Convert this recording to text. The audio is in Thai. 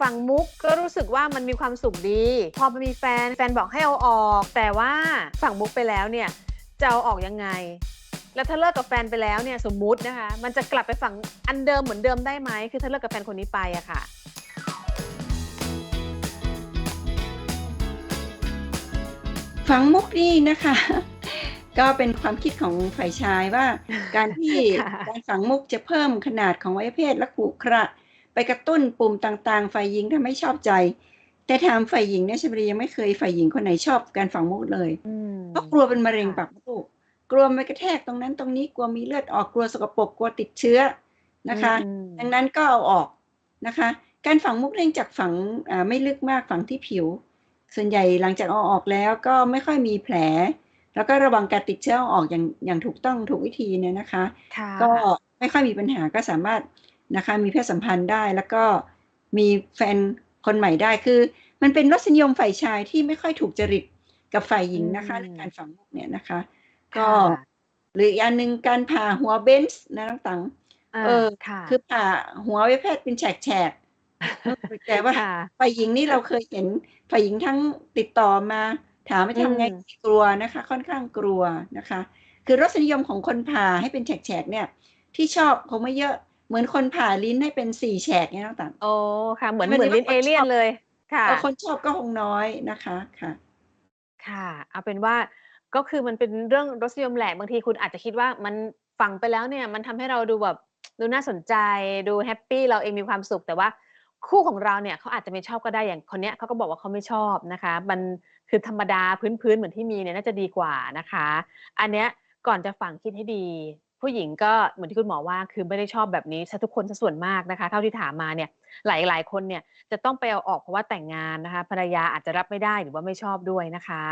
ฝั่งมุกก็รู้สึกว่ามันมีความสุขดี พอมันมีแฟนแฟนบอกให้เอาออก แต่ว่าฝั่งมุกไปแล้วเนี่ยจะเอาออกยังไง แล้วถ้าเลิกกับแฟนไปแล้วเนี่ยสมมุตินะคะ มันจะกลับไปฝั่งอันเดิมเหมือนเดิมได้ไหมคือถ้าเลิกกับแฟนคนนี้ไปอะค่ะฝังมุกนี่นะคะ ก็เป็นความคิดของฝ่ายชายว่า การที่ค่ะการฝังมุกจะเพิ่มขนาดของอวัยวะเพศและขุขระ ไปกระตุ้นปุ่มต่างๆ ฝ่ายหญิงทำให้ชอบใจ แต่ถามฝ่ายหญิงเนี่ยชมรียังไม่เคยฝ่ายหญิงคนไหนชอบการฝังมุกเลยอืมเพราะกลัวเป็นมะเร็งค่ะปากมดลูกกลัวไปกระแทกตรงนั้นตรงนี้กลัวมีเลือดออกกลัวสกปรกกลัวติดเชื้อนะคะอืมดังนั้นก็เอาออกนะคะ การฝังมุกเนื่องจากฝังอ่าไม่ลึกมากฝังที่ผิว ส่วนใหญ่หลังจากเอาออกแล้วก็ไม่ค่อยมีแผล แล้วก็ระวังการติดเชื้อเอาออกอย่างอย่างถูกต้องถูกวิธีเนี่ยนะคะค่ะก็ไม่ค่อยมีปัญหาก็สามารถ นะคะ มีเพศสัมพันธ์ได้แล้วก็มีแฟนคนใหม่ได้คือ มันเป็นรสนิยมฝ่ายชายที่ไม่ค่อยถูกจริตกับฝ่ายหญิงนะคะอืมเรื่องการฝังมุกเนี่ยนะคะค่ะก็หรืออีกอันหนึ่งการผ่าหัวเบนส์นะน้องตังาเออค่ะคือผ่าหัวไว้เพศเป็นแฉกแฉกๆแต่ว่าค่ะฝ่ายหญิงนี่เราเคยเห็นฝ่ายหญิงทั้งติดต่อมา ถามไม่ทำไงอืมกลัวนะคะ ค่อนข้างกลัวนะคะ คือรสนิยมของคนผ่าให้เป็นแฉกๆเนี่ย ที่ชอบคงไม่เยอะ เหมือนคนผ่าลิ้นให้เป็นสี่แฉกเนี่ยน้องตังโอ้ค่ะ เหมือนไม่เหมือนได้ลิ้นว่าเอเลี่ยชนอบเลย ค่ะเออคนชอบก็คงน้อยนะคะค่ะ ค่ะเอาเป็นว่าก็คือมันเป็นเรื่องรสนิยมแหละบางทีคุณอาจจะคิดว่ามันฝังไปแล้วเนี่ย มันทำให้เราดูแบบดูน่าสนใจดูแฮปปี้เราเองมีความสุขแต่ว่าคู่ของเราเนี่ยเขาอาจจะไม่ชอบก็ได้อย่างคนเนี้ยเขาก็บอกว่าเขาไม่ชอบนะคะ มันคือธรรมดาพื้นๆเหมือนที่มีเนี่ยน่าจะดีกว่านะคะ อันเนี้ย ก่อนจะฝังคิดให้ดี ผู้หญิงก็เหมือนที่คุณหมอว่าคือไม่ได้ชอบแบบนี้ซะทุกคนซะส่วนมากนะคะ เท่าที่ถามมาเนี่ยหลายหลายคนเนี่ยจะต้องไปเอาออกเพราะว่าแต่งงานนะคะภรรยาอาจจะรับไม่ได้หรือว่าไม่ชอบด้วยนะคะ